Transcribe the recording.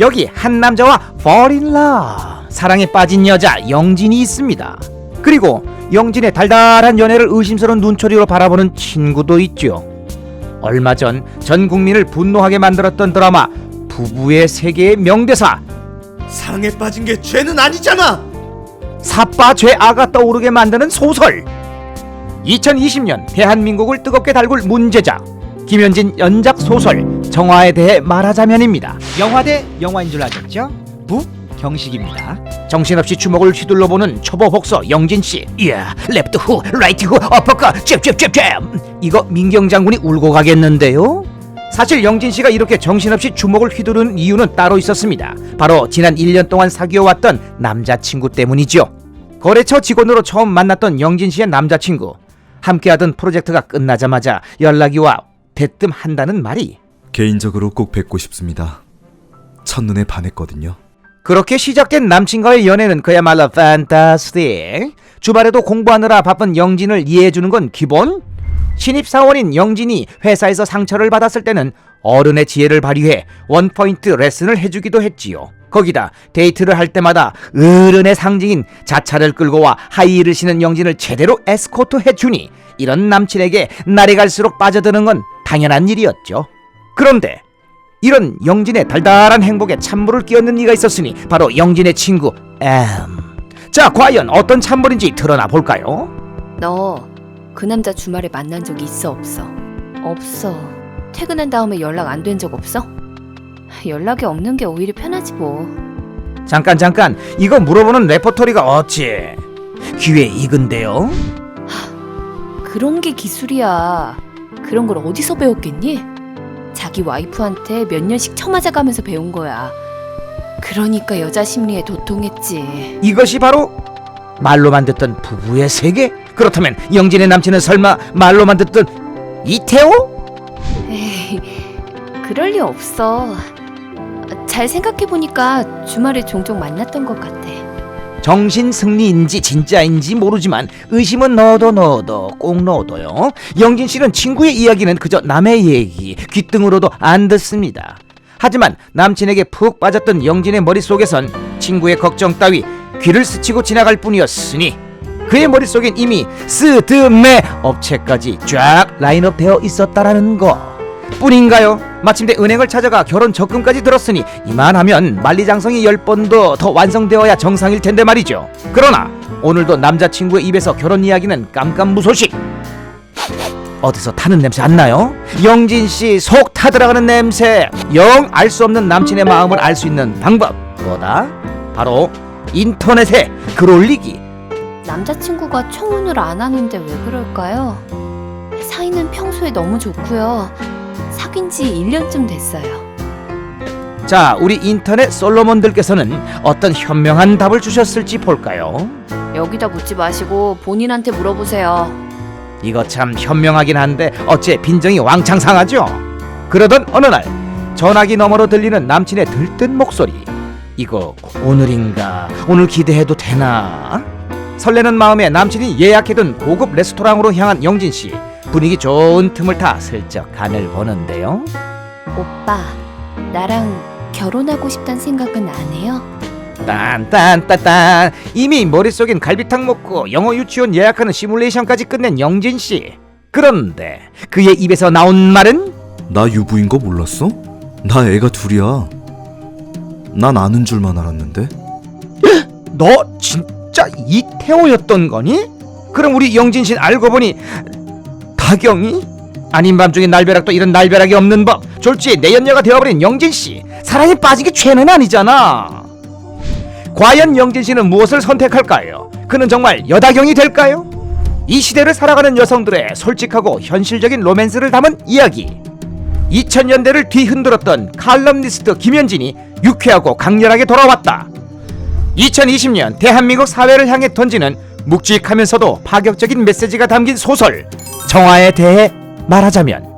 여기 한 남자와 fall in love 사랑에 빠진 여자 영진이 있습니다. 그리고 영진의 달달한 연애를 의심스러운 눈초리로 바라보는 친구도 있죠. 얼마 전 전 국민을 분노하게 만들었던 드라마 부부의 세계의 명대사 사랑에 빠진 게 죄는 아니잖아. 사빠 죄아가 떠오르게 만드는 소설 2020년 대한민국을 뜨겁게 달굴 문제작 김현진 연작 소설 정화에 대해 말하자면입니다 영화 대 영화인 줄 아셨죠? 부 경식입니다 정신없이 주먹을 휘둘러 보는 초보 복서 영진 씨 이야 랩트 후 라이트 후 어퍼컷 잽잽잽잽 이거 민경 장군이 울고 가겠는데요? 사실 영진 씨가 이렇게 정신없이 주먹을 휘두르는 이유는 따로 있었습니다. 바로 지난 1년 동안 사귀어왔던 남자친구 때문이죠. 거래처 직원으로 처음 만났던 영진 씨의 남자친구. 함께하던 프로젝트가 끝나자마자 연락이 와 대뜸 한다는 말이 개인적으로 꼭 뵙고 싶습니다. 첫눈에 반했거든요. 그렇게 시작된 남친과의 연애는 그야말로 판타스틱. 주말에도 공부하느라 바쁜 영진을 이해해주는 건 기본. 신입사원인 영진이 회사에서 상처를 받았을 때는 어른의 지혜를 발휘해 원포인트 레슨을 해주기도 했지요. 거기다 데이트를 할 때마다 어른의 상징인 자차를 끌고 와 하이힐을 신은 영진을 제대로 에스코트 해주니 이런 남친에게 날이 갈수록 빠져드는 건 당연한 일이었죠. 그런데 이런 영진의 달달한 행복에 찬물을 끼얹는 이가 있었으니 바로 영진의 친구 M. 자, 과연 어떤 찬물인지 드러나 볼까요? 너 그 남자 주말에 만난 적 있어 없어? 없어. 퇴근한 다음에 연락 안 된 적 없어? 연락이 없는 게 오히려 편하지 뭐. 잠깐 잠깐 이거 물어보는 레퍼토리가 어찌 귀에 익은데요? 그런 게 기술이야. 그런 걸 어디서 배웠겠니? 자기 와이프한테 몇 년씩 처맞아가면서 배운 거야. 그러니까 여자 심리에 도통했지. 이것이 바로 말로만 듣던 부부의 세계? 그렇다면 영진의 남친은 설마 말로만 듣던 이태호? 에이, 그럴 리 없어. 잘 생각해보니까 주말에 종종 만났던 것 같아. 정신 승리인지 진짜인지 모르지만 의심은 넣어도 넣어도 꼭 넣어도요. 영진 씨는 친구의 이야기는 그저 남의 얘기, 귓등으로도 안 듣습니다. 하지만 남친에게 푹 빠졌던 영진의 머릿속에선 친구의 걱정 따위 귀를 스치고 지나갈 뿐이었으니 그의 머릿속엔 이미 스드메 업체까지 쫙 라인업 되어 있었다라는 거 뿐인가요? 마침내 은행을 찾아가 결혼 적금까지 들었으니 이만하면 만리장성이 열 번도 더 완성되어야 정상일 텐데 말이죠. 그러나 오늘도 남자친구의 입에서 결혼 이야기는 깜깜무소식. 어디서 타는 냄새 안 나요? 영진 씨 속 타들어가는 냄새. 영 알 수 없는 남친의 마음을 알 수 있는 방법 뭐다? 바로 인터넷에 글 올리기. 남자친구가 청혼을 안 하는데 왜 그럴까요? 사이는 평소에 너무 좋고요. 사귄 지 1년쯤 됐어요. 자, 우리 인터넷 솔로몬들께서는 어떤 현명한 답을 주셨을지 볼까요? 여기다 묻지 마시고 본인한테 물어보세요. 이거 참 현명하긴 한데 어째 빈정이 왕창 상하죠? 그러던 어느 날 전화기 너머로 들리는 남친의 들뜬 목소리 이거 오늘인가 오늘 기대해도 되나? 설레는 마음에 남친이 예약해둔 고급 레스토랑으로 향한 영진 씨 분위기 좋은 틈을 타 슬쩍 간을 보는데요 오빠, 나랑 결혼하고 싶단 생각은 안 해요? 딴딴따딴 이미 머릿속엔 갈비탕 먹고 영어 유치원 예약하는 시뮬레이션까지 끝낸 영진 씨 그런데 그의 입에서 나온 말은 나 유부인 거 몰랐어? 나 애가 둘이야. 난 아는 줄만 알았는데. 너 진짜 이태호였던 거니? 그럼 우리 영진 씨는 알고 보니 다경이? 아닌 밤중에 날벼락도 이런 날벼락이 없는 법 졸지에 내연녀가 되어버린 영진 씨 사랑에 게 죄는 아니잖아 과연 영진 씨는 무엇을 선택할까요? 그는 정말 여다경이 될까요? 이 시대를 살아가는 여성들의 솔직하고 현실적인 로맨스를 담은 이야기 2000년대를 뒤흔들었던 칼럼니스트 김현진이 유쾌하고 강렬하게 돌아왔다 2020년 대한민국 사회를 향해 던지는 묵직하면서도 파격적인 메시지가 담긴 소설 정화에 대해 말하자면